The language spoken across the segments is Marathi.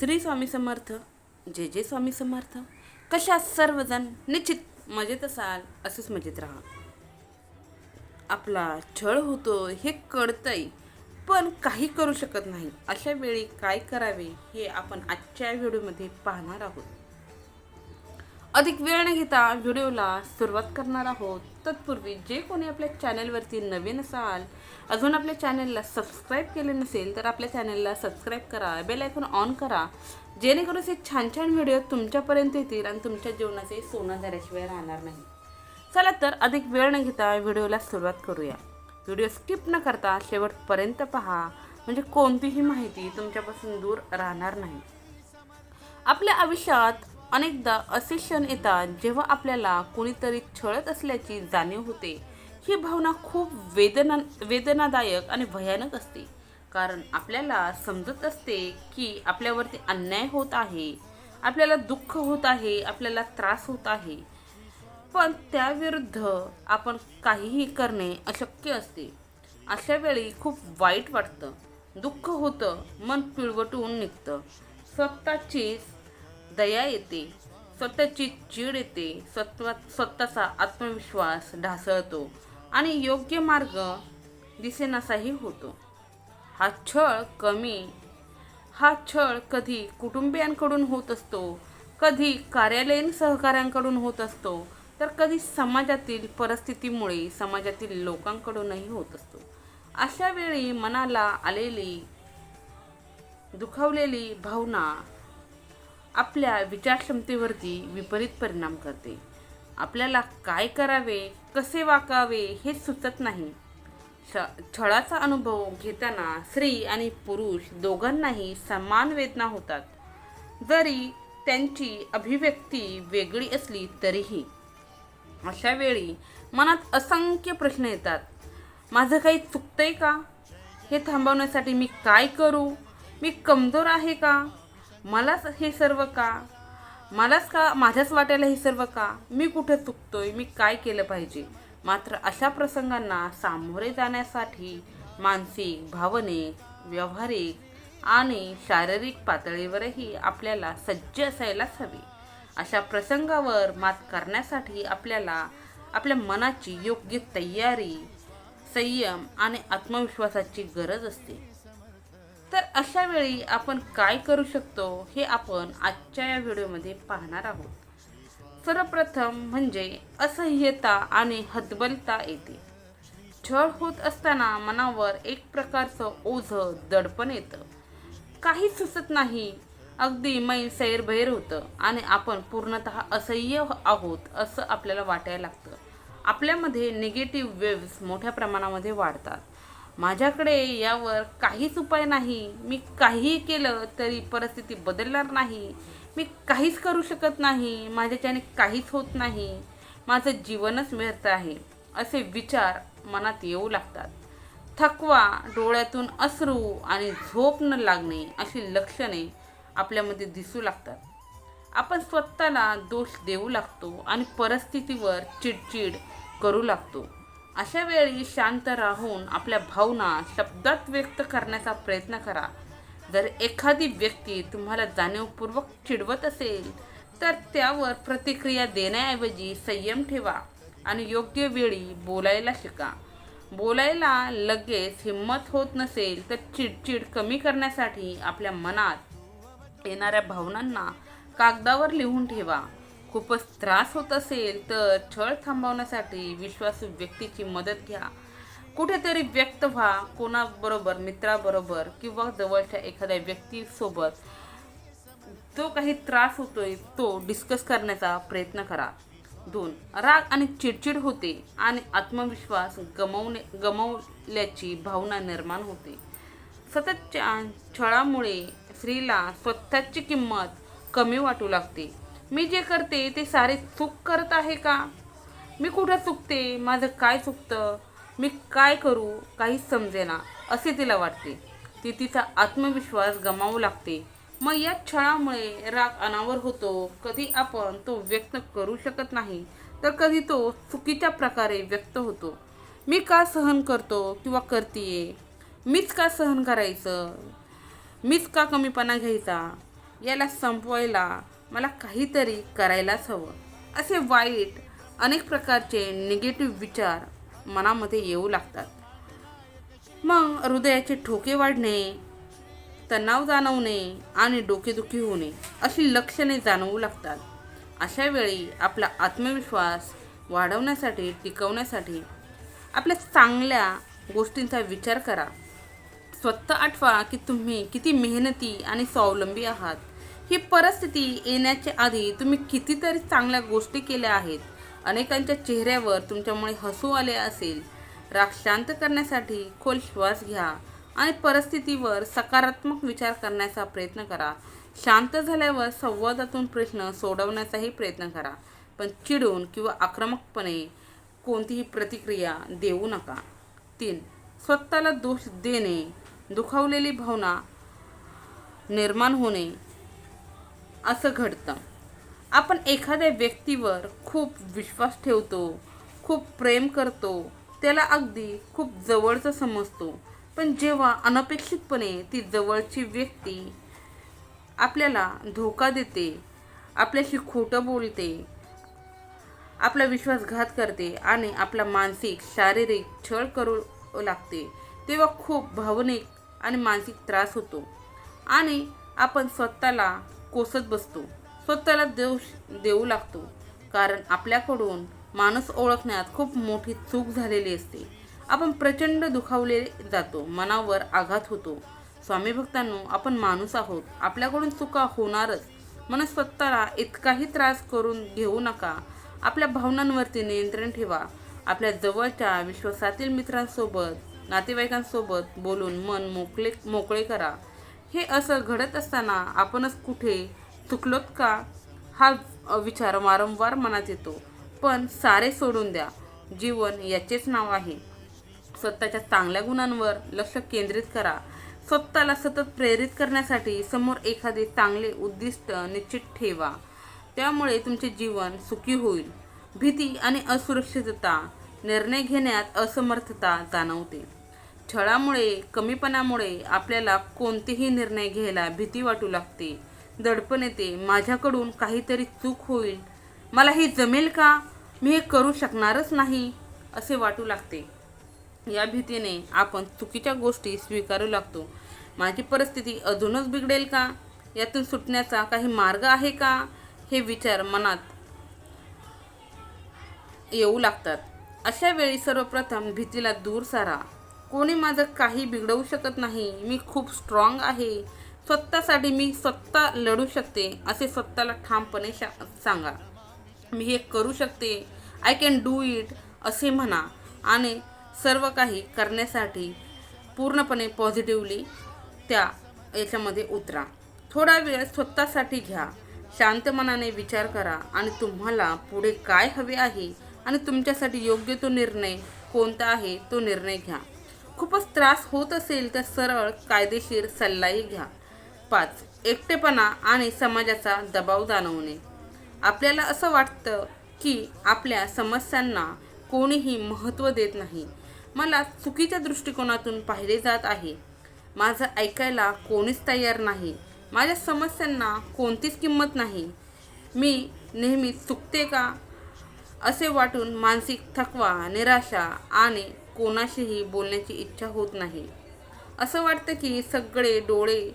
श्री स्वामी समर्थ जे जे स्वामी समर्थ. कशा सर्वजण? निश्चित मजेत असाल असंच मजेत राहा. आपला छळ होतो हे कळतंय पण काही करू शकत नाही. अशा वेळी काय करावे हे आपण आजच्या व्हिडिओमध्ये पाहणार आहोत. अधिक वेळ न घेता व्हिडिओला सुरुवात करणार आहोत. तत्पूर्वी जे कोणी आपल्या चॅनलवरती नवीन असाल अजून आपल्या चॅनलला सबस्क्राईब केले नसेल तर आपल्या चॅनलला सबस्क्राईब करा बेल आयकॉन ऑन करा. जेणेकरून असे छान छान व्हिडिओ तुमच्यापर्यंत येतील आणि तुमच्या जीवनाचे सोनं झाल्याशिवाय राहणार नाही. चला तर अधिक वेळ न घेता व्हिडिओला सुरुवात करूया. व्हिडिओ स्किप न करता शेवटपर्यंत पहा. म्हणजे कोणतीही माहिती तुमच्यापासून दूर राहणार नाही. आपल्या आयुष्यात अनेकदा असे क्षण येतात जेव्हा आपल्याला कुणीतरी छळत असल्याची जाणीव होते. ही भावना खूप वेदना वेदनादायक आणि भयानक असते. कारण आपल्याला समजत असते की आपल्यावरती अन्याय होत आहे. आपल्याला दुःख होत आहे आपल्याला त्रास होत आहे. पण त्याविरुद्ध आपण काहीही करणे अशक्य असते. अशा वेळी खूप वाईट वाटतं. दुःख होतं मन पिळवटून निघतं. स्वतःचीच दया येते स्वतःची चीड येते स्वतः स्वतःचा आत्मविश्वास ढासळतो आणि योग्य मार्ग दिसेनासाही होतो. हा छळ कमी हा छळ कधी कुटुंबियांकडून होत असतो कधी कार्यालयीन सहकाऱ्यांकडून होत असतो तर कधी समाजातील परिस्थितीमुळे समाजातील लोकांकडूनही होत असतो. अशा वेळी मनाला आलेली दुखावलेली भावना आपल्या विचारक्षमतेवरती विपरीत परिणाम करते. आपल्याला काय करावे कसे वाकावे हे सुचत नाही. छ छळाचा अनुभव घेताना स्त्री आणि पुरुष दोघांनाही समान वेदना होतात. जरी त्यांची अभिव्यक्ती वेगळी असली तरीही. अशा वेळी मनात असंख्य प्रश्न येतात. माझं काही चुकतंय का? हे थांबवण्यासाठी मी काय करू? मी कमजोर आहे का? मलाच हे सर्व का? मलाच का माझ्याच वाट्याला हे सर्व का? मी कुठे चुकतोय? मी काय केलं पाहिजे? मात्र अशा प्रसंगांना सामोरे जाण्यासाठी मानसिक भावनिक व्यावहारिक आणि शारीरिक पातळीवरही आपल्याला सज्ज असायलाच हवी. अशा प्रसंगावर मात करण्यासाठी आपल्याला आपल्या मनाची योग्य तयारी संयम आणि आत्मविश्वासाची गरज असते. तर अशा वेळी आपण काय करू शकतो हे आपण आजच्या या व्हिडिओमध्ये पाहणार आहोत. सर्वप्रथम म्हणजे असह्यता आणि हतबलता येते. छळ होत असताना मनावर एक प्रकारचं ओझं दडपण येतं. काही सुचत नाही. अगदी मै सैरभैर होतं आणि आपण पूर्णतः असह्य आहोत असं आपल्याला वाटायला लागतं. आपल्यामध्ये निगेटिव्ह वेव्स मोठ्या प्रमाणामध्ये वाढतात. माझ्याकडे यावर काहीच उपाय नाही. मी काहीही केलं तरी परिस्थिती बदलणार नाही. मी काहीच करू शकत नाही. माझ्याच्याने काहीच होत नाही. माझं जीवनच व्यर्थ आहे असे विचार मनात येऊ लागतात. थकवा डोळ्यातून अश्रू आणि झोप न लागणे अशी लक्षणे आपल्यामध्ये दिसू लागतात. आपण स्वतःला दोष देऊ लागतो आणि परिस्थितीवर चिडचिड करू लागतो. अशा वेळी शांत राहून आपल्या भावना शब्दात व्यक्त करण्याचा प्रयत्न करा. जर एखादी व्यक्ती तुम्हाला जाणीवपूर्वक चिडवत असेल तर त्यावर प्रतिक्रिया देण्याऐवजी संयम ठेवा आणि योग्य वेळी बोलायला शिका. बोलायला लगेच हिंमत होत नसेल तर चिडचिड कमी करण्यासाठी आपल्या मनात येणाऱ्या भावनांना कागदावर लिहून ठेवा. खूपच त्रास होत असेल तर छळ थांबवण्यासाठी विश्वासू व्यक्तीची मदत घ्या. कुठेतरी व्यक्त व्हा कोणाबरोबर मित्राबरोबर किंवा जवळच्या एखाद्या व्यक्तीसोबत. जो काही त्रास होतोय तो डिस्कस करण्याचा प्रयत्न करा. दोन राग आणि चिडचिड होते आणि आत्मविश्वास गमवणे गमवल्याची भावना निर्माण होते. सततच्या छळामुळे स्त्रीला स्वतःची किंमत कमी वाटू लागते. मी जे करते ते सारे चूक करत आहे का? मी कुठं चुकते? माझं काय चुकतं? मी काय करू? काहीच समजेना असे तिला वाटते. ती तिचा आत्मविश्वास गमावू लागते. मग या छळामुळे राग अनावर होतो. कधी आपण तो व्यक्त करू शकत नाही तर कधी तो चुकीच्या प्रकारे व्यक्त होतो. मी का सहन करतो किंवा करते मीच का सहन करायचं? मीच का कमीपणा घ्यायचा? याला संपवायला मला काहीतरी करायलाच हवं. असे वाईट अनेक प्रकारचे निगेटिव्ह विचार मनामध्ये येऊ लागतात. मग हृदयाचे ठोके वाढणे तणाव जाणवणे आणि डोकेदुखी होणे अशी लक्षणे जाणवू लागतात. अशा वेळी आपला आत्मविश्वास वाढवण्यासाठी टिकवण्यासाठी आपल्या चांगल्या गोष्टींचा विचार करा. स्वतः आठवा की तुम्ही किती मेहनती आणि स्वावलंबी आहात. ही परिस्थिती येण्याच्या आधी तुम्ही कितीतरी चांगल्या गोष्टी केल्या आहेत. अनेकांच्या चेहऱ्यावर तुमच्यामुळे हसू आले असेल. राग शांत करण्यासाठी खोल श्वास घ्या आणि परिस्थितीवर सकारात्मक विचार करण्याचा प्रयत्न करा. शांत झाल्यावर संवादातून प्रश्न सोडवण्याचाही प्रयत्न करा. पण चिडून किंवा आक्रमकपणे कोणतीही प्रतिक्रिया देऊ नका. तीन स्वतःला दोष देणे दुखावलेली भावना निर्माण होणे असं घडतं. आपण एखाद्या व्यक्तीवर खूप विश्वास ठेवतो खूप प्रेम करतो त्याला अगदी खूप जवळचं समजतो. पण जेव्हा अनपेक्षितपणे ती जवळची व्यक्ती आपल्याला धोका देते आपल्याशी खोटं बोलते आपला विश्वासघात करते आणि आपला मानसिक शारीरिक छळ करू लागते तेव्हा खूप भावनिक आणि मानसिक त्रास होतो. आणि आपण स्वतःला कोसत बसतो. स्वतःला देऊ देऊ लागतो. कारण आपल्याकडून माणूस ओळखण्यात खूप मोठी चूक झालेली असते. आपण प्रचंड दुखावले जातो. मनावर आघात होतो. स्वामी भक्तांनो आपण माणूस आहोत. आपल्याकडून चुका होणारच. मन स्वतःला इतकाही त्रास करून घेऊ नका. आपल्या भावनांवरती नियंत्रण ठेवा. आपल्या जवळच्या विश्वासातील मित्रांसोबत नातेवाईकांसोबत बोलून मन मोकळे मोकळे करा. हे असं घडत असताना आपणच कुठे चुकलोत का? हा विचार वारंवार मनात येतो. पण सारे सोडून द्या. जीवन याचेच नाव आहे. स्वतःच्या चांगल्या गुणांवर लक्ष केंद्रित करा. स्वतःला सतत प्रेरित करण्यासाठी समोर एखादे चांगले उद्दिष्ट निश्चित ठेवा. त्यामुळे तुमचे जीवन सुखी होईल. भीती आणि असुरक्षितता निर्णय घेण्यात असमर्थता जाणवते. छळामुळे कमीपणामुळे आपल्याला कोणतेही निर्णय घ्यायला भीती वाटू लागते. दडपण येते. माझ्याकडून काहीतरी चूक होईल. मला हे जमेल का? मी हे करू शकणारच नाही असे वाटू लागते. या भीतीने आपण चुकीच्या गोष्टी स्वीकारू लागतो. माझी परिस्थिती अजूनच बिघडेल का? यातून सुटण्याचा काही मार्ग आहे का? हे विचार मनात येऊ लागतात. अशा वेळी सर्वप्रथम भीतीला दूर सारा. कोणी माझं काही बिघडवू शकत नाही. मी खूप स्ट्रॉंग आहे. स्वतःसाठी मी स्वतः लढू शकते असे स्वतःला ठामपणे शा सांगा. मी हे करू शकते. आय कॅन डू इट असे म्हणा. आणि सर्व काही करण्यासाठी पूर्णपणे पॉझिटिव्हली त्या याच्यामध्ये उतरा. थोडा वेळ स्वतःसाठी घ्या. शांत मनाने विचार करा आणि तुम्हाला पुढे काय हवे आहे आणि तुमच्यासाठी योग्य तो निर्णय कोणता आहे तो निर्णय घ्या. खूपच त्रास होत असेल तर सरळ कायदेशीर सल्लाही घ्या. पाच एकटेपणा आणि समाजाचा दबाव जाणवणे. आपल्याला असं वाटतं की आपल्या समस्यांना कोणीही महत्त्व देत नाही. मला चुकीच्या दृष्टिकोनातून पाहिले जात आहे. माझं ऐकायला कोणीच तयार नाही. माझ्या समस्यांना कोणतीच किंमत नाही. मी नेहमी चुकते का? असे वाटून मानसिक थकवा निराशा आणि कोणाशीही बोलण्याची इच्छा होत नाही. असं वाटतं की सगळे डोळे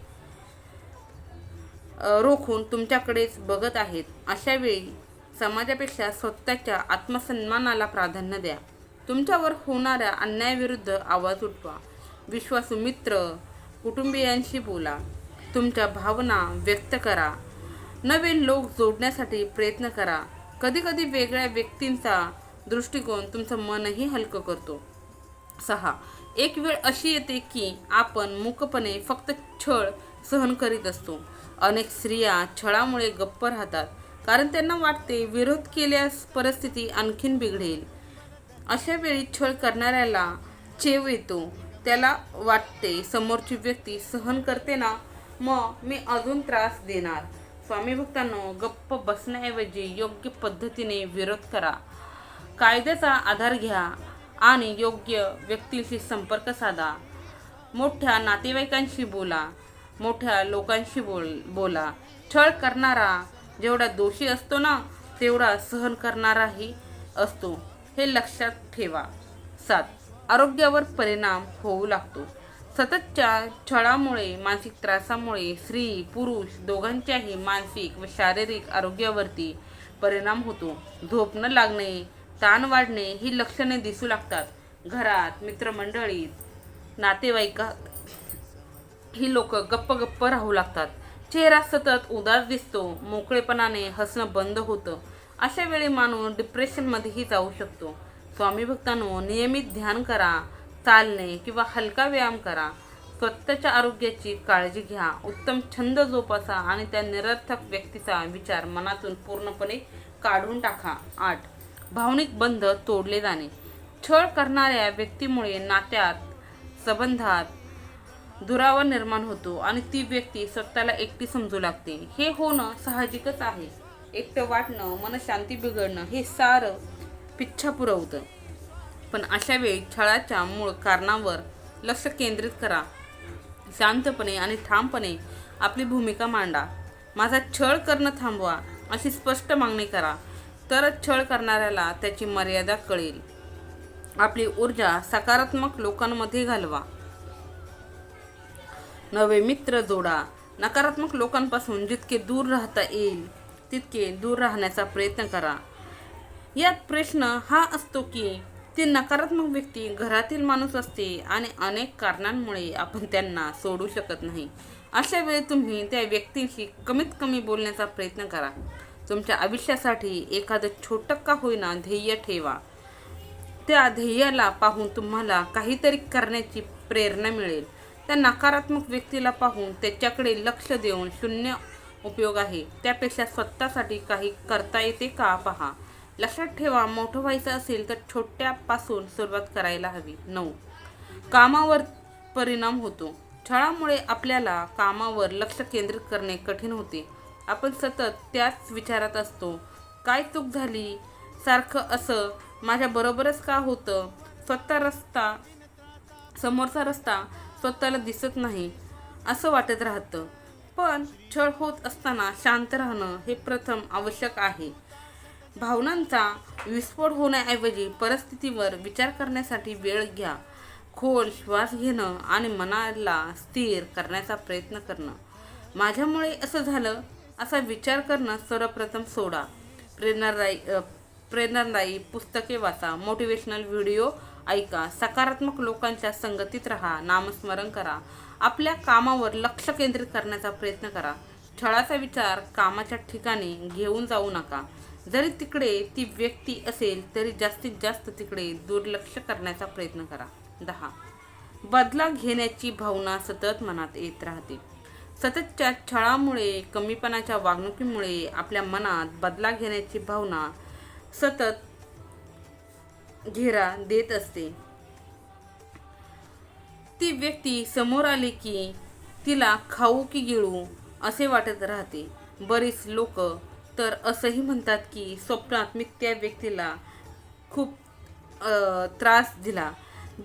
रोखून तुमच्याकडेच बघत आहेत. अशा वेळी समाजापेक्षा स्वतःच्या आत्मसन्मानाला प्राधान्य द्या. तुमच्यावर होणाऱ्या अन्यायाविरुद्ध आवाज उठवा. विश्वासू मित्र कुटुंबियांशी बोला. तुमच्या भावना व्यक्त करा. नवे लोक जोडण्यासाठी प्रयत्न करा. कधीकधी वेगळ्या व्यक्तींचा दृष्टिकोन तुमचं मनही हलकं करतो. सहा. एक वेळ अशी येते की आपण मूकपणे फक्त छळ सहन करीत असतो. अनेक स्त्रिया छळामुळे गप्प राहतात कारण त्यांना वाटते विरोध केल्यास परिस्थिती आणखीन बिघडेल. अशा वेळी छळ करणाऱ्याला चेव येतो. त्याला वाटते समोरची व्यक्ती सहन करते ना मग मी अजून त्रास देणार. स्वामी भक्तांनो गप्प बसण्याऐवजी योग्य पद्धतीने विरोध करा. कायद्याचा आधार घ्या. आणि योग्य व्यक्तीशी संपर्क साधा. मोठ्या नातेवाईकांशी बोला. मोठ्या लोकांशी बोल बोला. छळ करणारा जेवढा दोषी असतो ना तेवढा सहन करणाराही असतो. हे लक्षात ठेवा. सात. आरोग्यावर परिणाम होऊ लागतो. सततच्या छळामुळे मानसिक त्रासामुळे स्त्री पुरुष दोघांच्याही मानसिक व शारीरिक आरोग्यावरती परिणाम होतो. झोप न लागणे ताण वाढणे ही लक्षणे दिसू लागतात. घरात मित्रमंडळीत नातेवाईकात ही लोक गप्प गप्प राहू लागतात. चेहरा सतत उदास दिसतो मोकळेपणाने हसणं बंद होतं. अशा वेळी माणूस डिप्रेशनमध्येही जाऊ शकतो. स्वामी भक्तांनो नियमित ध्यान करा चालणे किंवा हलका व्यायाम करा. स्वतःच्या आरोग्याची काळजी घ्या. उत्तम छंद जोपासा आणि त्या निरर्थक व्यक्तीचा विचार मनातून पूर्णपणे काढून टाका. आठ. भावनिक बंध तोडले जाणे. छळ करणाऱ्या व्यक्तीमुळे नात्यात संबंधात दुरावा निर्माण होतो आणि ती व्यक्ती स्वतःला एकटी समजू लागते. हे होणं साहजिकच आहे. एकटं वाटणं मनशांती बिघडणं हे सारं पिच्छा पुरवतं. पण अशा वेळी छळाच्या मूळ कारणावर लक्ष केंद्रित करा. शांतपणे आणि ठामपणे आपली भूमिका मांडा. माझा छळ करणं थांबवा अशी स्पष्ट मागणी करा. तरच छळ करणाऱ्याला त्याची मर्यादा कळेल. आपली ऊर्जा सकारात्मक लोकांमध्ये घालवा. नवे मित्र जोडा. नकारात्मक लोकांपासून जितके दूर राहता येईल तितके दूर राहण्याचा प्रयत्न करा. यात प्रश्न हा असतो की ती नकारात्मक व्यक्ती घरातील माणूस असते आणि अनेक कारणांमुळे आपण त्यांना सोडू शकत नाही. अशा वेळी तुम्ही त्या व्यक्तीशी कमीत कमी बोलण्याचा प्रयत्न करा. तुमच्या आयुष्यासाठी एखादं छोटं का होईना ध्येय ठेवा. त्या ध्येयाला पाहून तुम्हाला काहीतरी करण्याची प्रेरणा मिळेल. त्या नकारात्मक व्यक्तीला पाहून त्याच्याकडे लक्ष देऊन शून्य उपयोग आहे. त्यापेक्षा स्वतःसाठी काही करता येते का पहा. लक्षात ठेवा मोठं व्हायचं असेल तर छोट्यापासून सुरुवात करायला हवी. नऊ. कामावर परिणाम होतो. छळामुळे आपल्याला कामावर लक्ष केंद्रित करणे कठीण होते. आपण सतत त्याच विचारात असतो. काय चूक झाली? सारखं असं. माझ्या बरोबरच का होतं? स्वतः रस्ता समोरचा रस्ता स्वतःला दिसत नाही असं वाटत राहतं. पण छळ होत असताना शांत राहणं हे प्रथम आवश्यक आहे. भावनांचा विस्फोट होण्याऐवजी परिस्थितीवर विचार करण्यासाठी वेळ घ्या. खोल श्वास घेणं आणि मनाला स्थिर करण्याचा प्रयत्न करणं. माझ्यामुळे असं झालं असा विचार करणं सर्वप्रथम सोडा. प्रेरणादायी प्रेरणादायी पुस्तके वाचा मोटिवेशनल व्हिडिओ ऐका सकारात्मक लोकांच्या संगतीत राहा नामस्मरण करा. आपल्या कामावर लक्ष केंद्रित करण्याचा प्रयत्न करा. छळाचा विचार कामाच्या ठिकाणी घेऊन जाऊ नका. जरी तिकडे ती व्यक्ती असेल तरी जास्तीत जास्त तिकडे दुर्लक्ष करण्याचा प्रयत्न करा. दहा. बदला घेण्याची भावना सतत मनात येत राहते. सततच्या छळामुळे कमीपणाच्या वागणुकीमुळे आपल्या मनात बदला घेण्याची भावना सतत घेरा देत असते. ती व्यक्ती समोर आली की तिला खाऊ की गिळू असे वाटत राहते. बरीच लोक तर असंही म्हणतात की स्वप्नात मी त्या व्यक्तीला खूप त्रास दिला.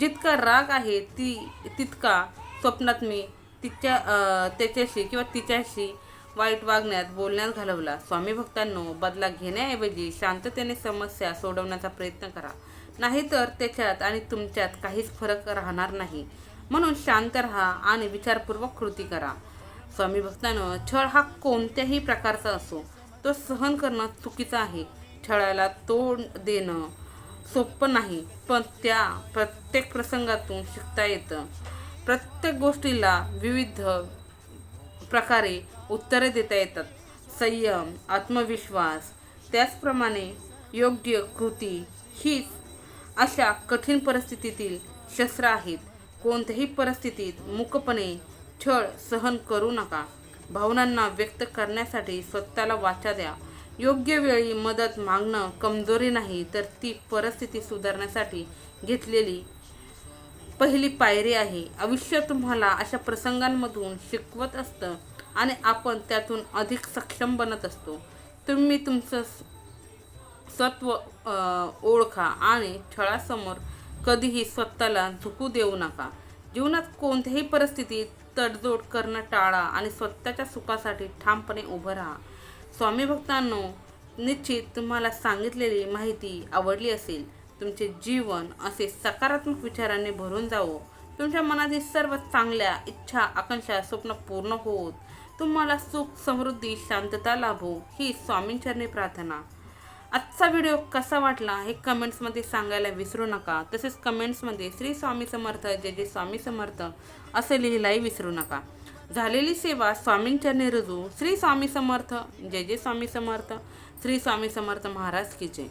जितका राग आहे ती तितका स्वप्नात मी तिच्या त्याच्याशी किंवा तिच्याशी वाईट वागण्यात बोलण्यात घालवला. स्वामी भक्तांनो बदला घेण्याऐवजी शांततेने समस्या सोडवण्याचा प्रयत्न करा. नाहीतर त्याच्यात आणि तुमच्यात काहीच फरक राहणार नाही. म्हणून शांत राहा आणि विचारपूर्वक कृती करा. स्वामी भक्तांनो छळ हा कोणत्याही प्रकारचा असो तो सहन करणं चुकीचं आहे. छळाला तोंड देणं सोपं नाही पण त्या प्रत्येक प्रसंगातून शिकता येतं. प्रत्येक गोष्टीला विविध प्रकारे उत्तरे देता येतात. संयम आत्मविश्वास त्याचप्रमाणे योग्य कृती हीच अशा कठीण परिस्थितीतील शस्त्र आहेत. कोणत्याही परिस्थितीत मुकपणे छळ सहन करू नका. भावनांना व्यक्त करण्यासाठी स्वतःला वाचा द्या. योग्य वेळी मदत मागणं कमजोरी नाही तर ती परिस्थिती सुधारण्यासाठी घेतलेली पहिली पायरी आहे. आयुष्य तुम्हाला अशा प्रसंगांमधून शिकवत असतं आणि आपण त्यातून अधिक सक्षम बनत असतो. तुम्ही तुमचं सत्व ओळखा आणि छळासमोर कधीही स्वतःला झुकू देऊ नका. जीवनात कोणत्याही परिस्थितीत तडजोड करणं टाळा आणि स्वतःच्या सुखासाठी ठामपणे उभं राहा. स्वामी भक्तांनो निश्चित तुम्हाला सांगितलेली माहिती आवडली असेल. तुमचे जीवन असे सकारात्मक विचारांनी भरून जावो. तुमच्या मनातील सर्व चांगल्या इच्छा आकांक्षा स्वप्न पूर्ण होत तुम्हाला सुख समृद्धी शांतता लाभो ही स्वामींचरणी प्रार्थना. आजचा व्हिडिओ कसा वाटला हे कमेंट्समध्ये सांगायला विसरू नका. तसेच कमेंट्समध्ये श्री स्वामी समर्थ जय जय स्वामी समर्थ असे लिहिलाही विसरू नका. झालेली सेवा स्वामींचरणी रुजू. श्री स्वामी समर्थ जय जय स्वामी समर्थ श्री स्वामी समर्थ महाराज की जय.